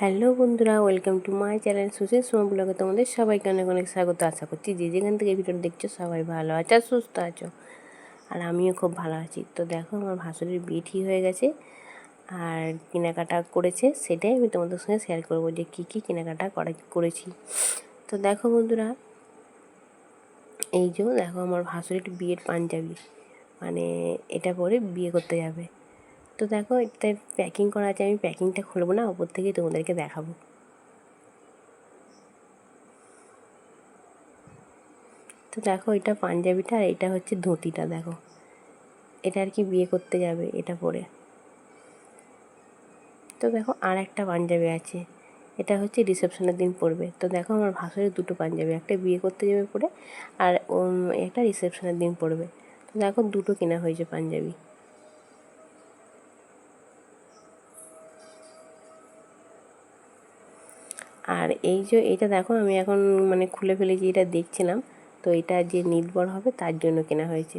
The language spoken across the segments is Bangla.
হ্যালো বন্ধুরা, welcome to my channel Sushil Soma ব্লগে তোমাদের সবাইকে অনেক অনেক স্বাগত। আশা করছি যে যেখান থেকে ভিডিও দেখছ সবাই ভালো আছো আর সুস্থ আছো। আর আমিও খুব ভালো আছি। তো দেখো, আমার ভাসুরের বিয়ে ঠিক হয়ে গেছে আর কেনাকাটা করেছে, সেটাই আমি তোমাদের সঙ্গে শেয়ার করব যে কী কী কেনাকাটা করা করেছি। তো দেখো বন্ধুরা, এই যে দেখো আমার ভাসুরের বিয়ের পাঞ্জাবি মানে এটা পরে বিয়ে করতে যাবে। তো দেখো এটা প্যাকিং করা আছে, আমি প্যাকিংটা খুলবো না, ওপর থেকেই তোমাদেরকে দেখাবো। তো দেখো, এটা পাঞ্জাবিটা আর এটা হচ্ছে ধুতিটা, দেখো। এটা আর কি বিয়ে করতে যাবে এটা পরে। তো দেখো আর একটা পাঞ্জাবি আছে। এটা হচ্ছে রিসেপশনের দিন পরবে। তো দেখো, আমার ভাসুরের দুটো পাঞ্জাবি, একটা বিয়ে করতে যাবে পরে আর একটা রিসেপশনের দিন পরবে। তো দেখো, দুটো কেনা হয়েছে পাঞ্জাবি। আর এই যে এটা দেখো, আমি এখন মানে খুলে ফেলেছি এটা দেখছিলাম, তো এটা যে নির্ভর হবে তার জন্য কেনা হয়েছে।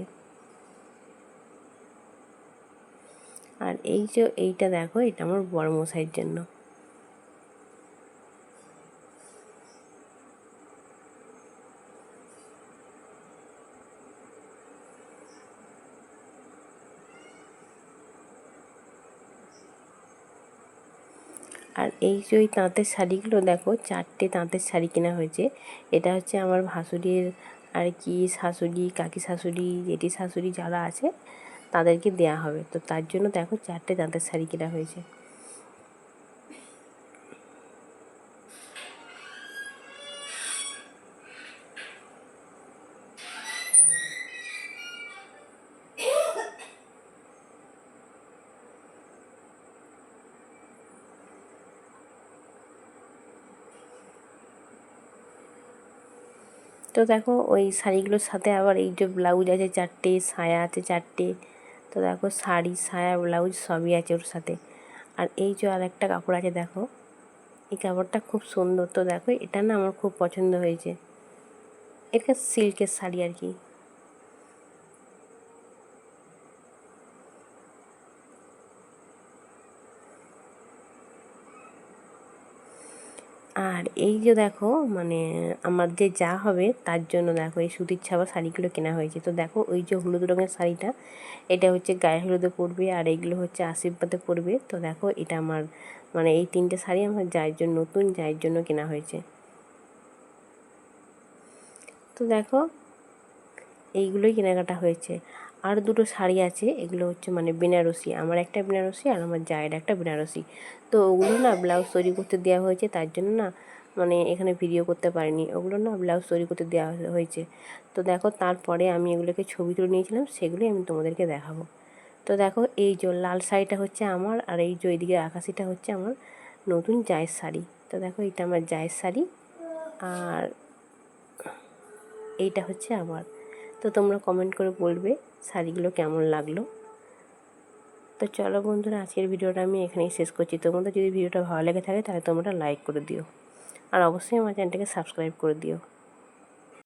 আর এই যে এইটা দেখো, এটা আমার বড় মশাইয়ের জন্য। আর এই যে ওই তাঁতের শাড়িগুলো দেখো, চারটে তাঁতের শাড়ি কেনা হয়েছে। এটা হচ্ছে আমার ভাসুরির আর কি শাশুড়ি, কাকি শাশুড়ি, জেঠি শাশুড়ি যারা আছে, তাদেরকে দেয়া হবে। তো তার জন্য দেখো চারটে তাঁতের শাড়ি কেনা হয়েছে। তো দেখো ওই শাড়িগুলোর সাথে আবার এই যে ব্লাউজ আছে চারটে, সায়া আছে চারটে, তো দেখো শাড়ি, সায়া, ব্লাউজ সবই আছে ওর সাথে। আর এই যে আর একটা কাপড় আছে দেখো, এই কাপড়টা খুব সুন্দর। তো দেখো এটা না আমার খুব পছন্দ হয়েছে। এটা সিল্কের শাড়ি আর কি। আর এই যে দেখো মানে আমার যে যা হবে, তার জন্য দেখো এই সুতির ছাপা শাড়িগুলো কেনা হয়েছে। তো দেখো ওই যে হলুদ রঙের শাড়িটা, এটা হচ্ছে গায়ে হলুদে পরবে আর এইগুলো হচ্ছে আশীর্বাদে পরবে। তো দেখো এটা আমার মানে এই তিনটে শাড়ি আমার যায়ের জন্য, নতুন যায়ের জন্য কেনা হয়েছে। তো দেখো, এইগুলোই কেনাকাটা হয়েছে। আর দুটো শাড়ি আছে, এগুলো হচ্ছে মানে বেনারসি। আমার একটা বেনারসি আর আমার জায়ের একটা বেনারসি। তো ওগুলো না ব্লাউজ তৈরি করতে দেওয়া হয়েছে, তার জন্য না মানে এখানে ভিডিও করতে পারিনি। ওগুলো না ব্লাউজ তৈরি করতে দেওয়া হয়েছে। তো দেখো, তারপরে আমি এগুলোকে ছবি তুলে নিয়েছিলাম, সেগুলোই আমি তোমাদেরকে দেখাবো। তো দেখো, এই যে লাল শাড়িটা হচ্ছে আমার আর এই যে ওইদিকে আকাশিটা হচ্ছে আমার নতুন জায়ের শাড়ি। তো দেখো, এটা আমার জায়ের শাড়ি আর এইটা হচ্ছে আমার। তো তোমরা কমেন্ট করে বলবে শাড়িগুলো কেমন লাগল। তো চলো বন্ধুরা, আজকের ভিডিওটা আমি এখানেই শেষ করছি। তোমাদের যদি ভিডিওটা ভালো লেগে থাকে তাহলে তোমরা লাইক করে দিও। আর অবশ্যই আমার চ্যানেলটাকে সাবস্ক্রাইব করে দিও।